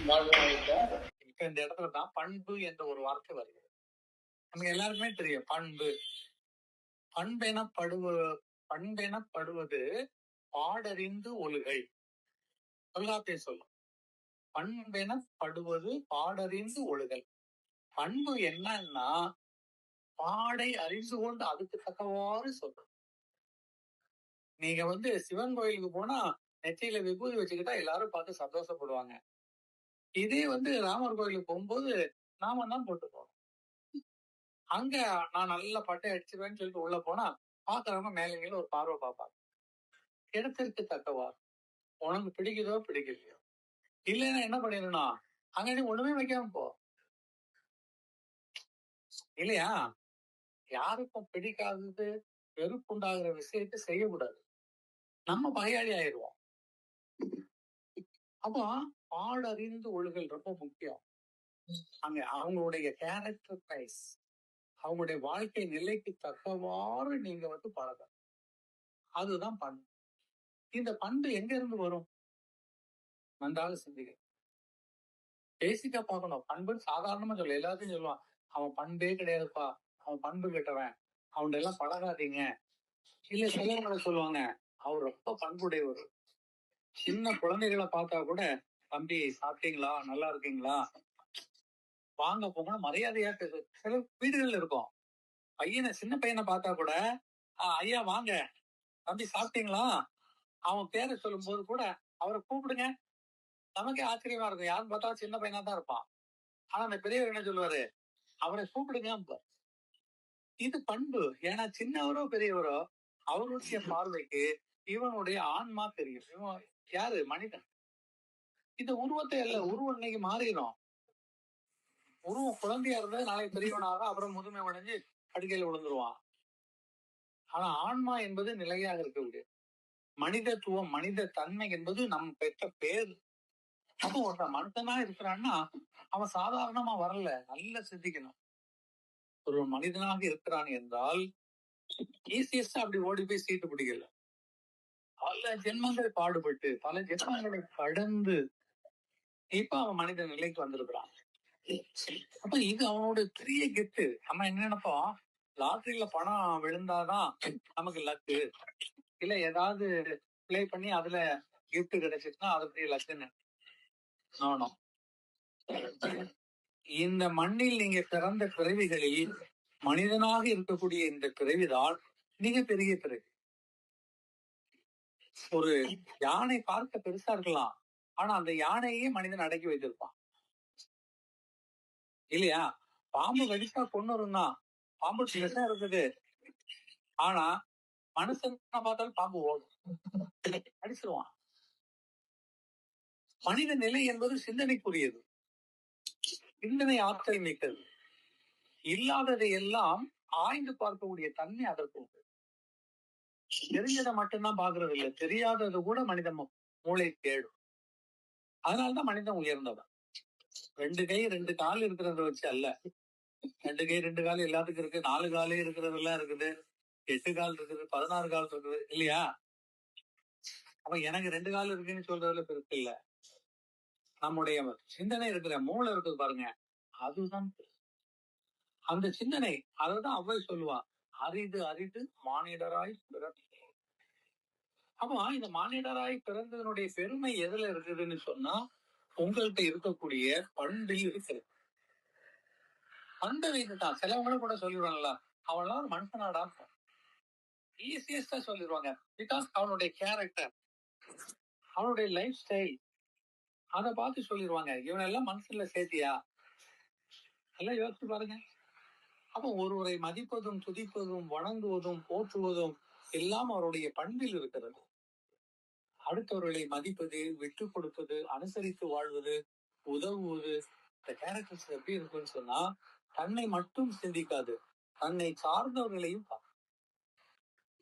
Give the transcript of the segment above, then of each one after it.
இப்ப இந்த இடத்துல தான் பண்பு என்ற ஒரு வார்த்தை வருகிறது நமக்கு எல்லாருக்குமே தெரியும் பண்பு. பண்பெனப்படுவ பண்பெனப்படுவது பாடறிந்து ஒழுகை. தொல்காப்பிய சொல்லும். பண்பெனப்படுவது பாடறிந்து ஒழுகல். பண்பு என்னன்னா பாடை அறிந்து கொண்டு அதுக்கு தக்கவாறு சொல்லும் நீங்க வந்து சிவன் கோயிலுக்கு போனா நெற்றியில விபூதி வச்சுக்கிட்டா எல்லாரும் பார்த்து சந்தோஷப்படுவாங்க. இதே வந்து ராமர் கோயிலுக்கு போகும்போது நாம தான் போட்டு போறோம் அங்க நான் நல்ல பட்டை அடிச்சிருவேன்னு சொல்லிட்டு உள்ள போனா பாக்குறவங்க மேல கீழ ஒரு பார்வை பார்ப்பாங்க. இடத்திற்கு தக்கவார் உனக்கு பிடிக்குதோ பிடிக்கலையோ. இல்லைன்னா என்ன பண்ணிடணும் அங்க நீ ஒண்ணுமே வைக்காம போ. இல்லையா? யாருக்கும் பிடிக்காதது வெறுப்புண்டாகிற விஷயத்தை செய்யக்கூடாது. நம்ம பகையாளி ஆயிடுவோம். அப்போ பாடறிந்து ஒழுகல் ரொம்ப முக்கியம். அங்க அவங்களுடைய கேரக்டர் ரைஸ் அவங்களுடைய வாழ்க்கை நிலைக்கு தக்கவாறு நீங்க வந்து பழகணும். அதுதான் பண்பு. இந்த பண்பு எங்க இருந்து வரும்? நன்றாக சிந்திக்க பேசிக்கா பார்க்கணும். பண்புன்னு சாதாரணமா சொல்ல. எல்லாத்தையும் சொல்லுவான். அவன் பண்பே கிடையாதுப்பா. அவன் பண்பு கெட்டவன். அவன் எல்லாம் பழகாதீங்க. இல்ல சிலவங்களை சொல்லுவாங்க. அவர் ரொம்ப பண்புடையவர். சின்ன குழந்தைகளை பார்த்தா கூட தம்பி சாப்பிட்டீங்களா? நல்லா இருக்கீங்களா? வாங்க போங்க மரியாதையா சில வீடுகள்ல இருக்கும். பையனை சின்ன பையனை பார்த்தா கூட ஐயா வாங்க. தம்பி சாப்பிட்டீங்களா? அவன் பேரை சொல்லும் போது கூட அவரை கூப்பிடுங்க. நமக்கே ஆச்சரியமா இருக்கும். யாரும் பார்த்தா சின்ன பையனா தான் இருப்பான். ஆனா அந்த பெரியவர் என்ன சொல்லுவாரு? அவரை கூப்பிடுங்க. இது பண்பு. ஏன்னா சின்னவரோ பெரியவரோ அவருடைய பார்வைக்கு இவனுடைய ஆன்மா தெரியும். இவன் யாரு? மனிதன். இந்த உருவத்தை அல்ல உருவம் இன்னைக்கு மாறிடும். உருவம் குழந்தையா இருந்தது நாளைக்கு பெரியவனாக அப்புறம் முதுமை அடைஞ்சு படுக்கையில் விழுந்துருவான். ஆனா ஆன்மா என்பது நிலையாக இருக்கக்கூடிய மனிதத்துவம் மனித தன்மை என்பது நம் பெற்ற பேர். அப்போ ஒருத்தன் மனுஷனா இருக்கிறான்னா அவன் சாதாரணமா வரல. நல்லா சிந்திக்கணும். ஒரு மனிதனாக இருக்கிறான் என்றால் ஈஸியஸ்டா அப்படி ஓடி போய் சீட்டு பிடிக்கல. பல ஜென்மங்கள் பாடுபட்டு பல ஜென்மங்களை கடந்து இப்ப அவன் மனித நிலைக்கு வந்திருக்கிறான். அப்ப இது அவனோட பெரிய கெத்து. நம்ம என்ன நினைப்போம்? லாட்டரியில பணம் விழுந்தாதான் நமக்கு லக்கு இல்ல ஏதாவது ப்ளே பண்ணி அதுல கிஃப்ட் கிடைச்சிச்சுன்னா அது பெரிய லக்குன்னு நானும் இந்த மண்ணில் நீங்க பிறந்த பிறவிகளில் மனிதனாக இருக்கக்கூடிய இந்த பிறவிதான் மிக பெரிய பிறவி. ஒரு யானை பார்க்க பெருசா இருக்கலாம். ஆனா அந்த யானையே மனிதன் அடக்கி வைத்திருப்பான். இல்லையா? பாம்பு கடிச்சா கொண்டு தான் பாம்பு பெருசா இருக்குது ஆனா மனுஷன் பார்த்தாலும் பாம்பு ஓடும். அடிச்சிருவான். மனித நிலை என்பது சிந்தனைக்குரியது. சிந்தனை ஆற்றல் மிக்கது. இல்லாததை எல்லாம் ஆய்ந்து பார்க்கக்கூடிய தன்மை அதற்கு உண்டு. தெரிஞ்சதை மட்டும்தான் பாக்குறது இல்ல. தெரியாதது கூட மனித மூளை தேடும் அதனாலதான் மனிதன் உயர்ந்தவன். ரெண்டு கை ரெண்டு கால் இருக்கிறத வச்சு அல்ல. ரெண்டு கை ரெண்டு கால் எல்லாத்துக்கும் இருக்கு. நாலு காலே இருக்கிறதெல்லாம் இருக்குது. எட்டு கால் இருக்குது. பதினாறு கால் இருக்குது. இல்லையா? அப்ப எனக்கு ரெண்டு கால் இருக்குன்னு சொல்றதுல பெருசு இல்ல. நம்முடைய சிந்தனை இருக்கிற மூளை இருக்குது பாருங்க. அதுதான் அந்த சிந்தனை அததான் அவ்வை சொல்லுவா. அரிது அரிது மானிடராய் பிறந்த அப்போ இந்த மானிடராய் பிறந்ததனுடைய பெருமை எதுல இருக்குதுன்னு சொன்னா உங்கள்கிட்ட இருக்கக்கூடிய பண்பில் இருக்கிறது பண்பை வைத்துதான் சிலவங்களும் கூட சொல்லிடுவாங்களா அவன்லாம் ஒரு மனுஷனாடா ஈஸியஸ்டா சொல்லிடுவாங்க. பிகாஸ் அவனுடைய கேரக்டர் அவனுடைய லைஃப் ஸ்டைல் அதை பார்த்து சொல்லிடுவாங்க. இவனெல்லாம் மனசுல சேர்த்தியா? எல்லாம் யோசிச்சு பாருங்க. அப்போ ஒருவரை மதிப்பதும் துதிப்பதும் வணங்குவதும் போற்றுவதும் எல்லாம் அவருடைய பண்பில் இருக்கிறது. அடுத்தவர்களை மதிப்பது விட்டு கொடுப்பது அனுசரித்து வாழ்வது உதவுவது இந்த கேரக்டர்ஸ் எப்படி இருக்குன்னு சொன்னா தன்னை மட்டும் சிந்திக்காது. தன்னை சார்ந்தவர்களையும்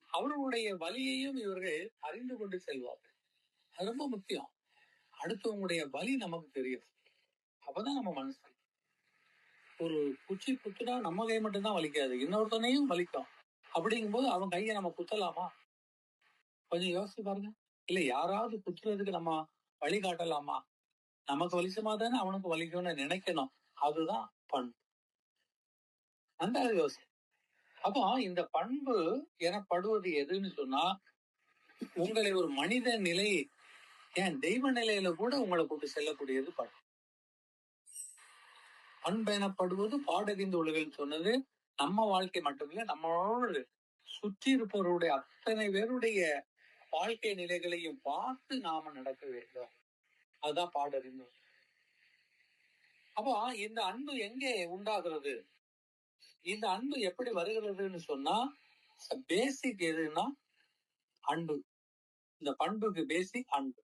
அவர்களுடைய வலியையும் இவர்கள் அறிந்து கொண்டு செல்வார்கள். அது ரொம்ப முக்கியம். அடுத்தவங்களுடைய வலி நமக்கு தெரியும். அப்பதான் நம்ம மனசு ஒரு குச்சி குத்துனா நம்ம கை மட்டும்தான் வலிக்காது. இன்னொருத்தனையும் வலிக்கும். அப்படிங்கும்போது அவன் கையை நம்ம குத்தலாமா? கொஞ்சம் யோசிச்சு பாருங்க. இல்ல யாராவது குத்துறதுக்கு நம்ம வழி காட்டலாமா? நமக்கு வலிச்சமா தானே அவனுக்கு வலிக்கும்னு நினைக்கணும். அதுதான் பண்பு. அந்த யோசி. அப்போ இந்த பண்பு எனப்படுவது எதுன்னு சொன்னா உங்களை ஒரு மனித நிலை ஏன் தெய்வ நிலையில கூட உங்களை கொண்டு செல்லக்கூடியது பண்பு. பண்பெனப்படுவது எனப்படுவது பாடறிந்த உலகில் சொன்னது நம்ம வாழ்க்கை மட்டுமில்ல நம்மளோடு சுற்றி இருப்பவருடைய அத்தனை பேருடைய வாழ்க்கை நிலைகளையும் பார்த்து நாம நடக்க வேண்டும். அதுதான் பாடறிந்த. அப்போ இந்த அன்பு எங்கே உண்டாகிறது? இந்த அன்பு எப்படி வருகிறதுன்னு சொன்னா பேசிக் எதுன்னா அன்பு. இந்த பண்புக்கு பேசிக் அன்பு.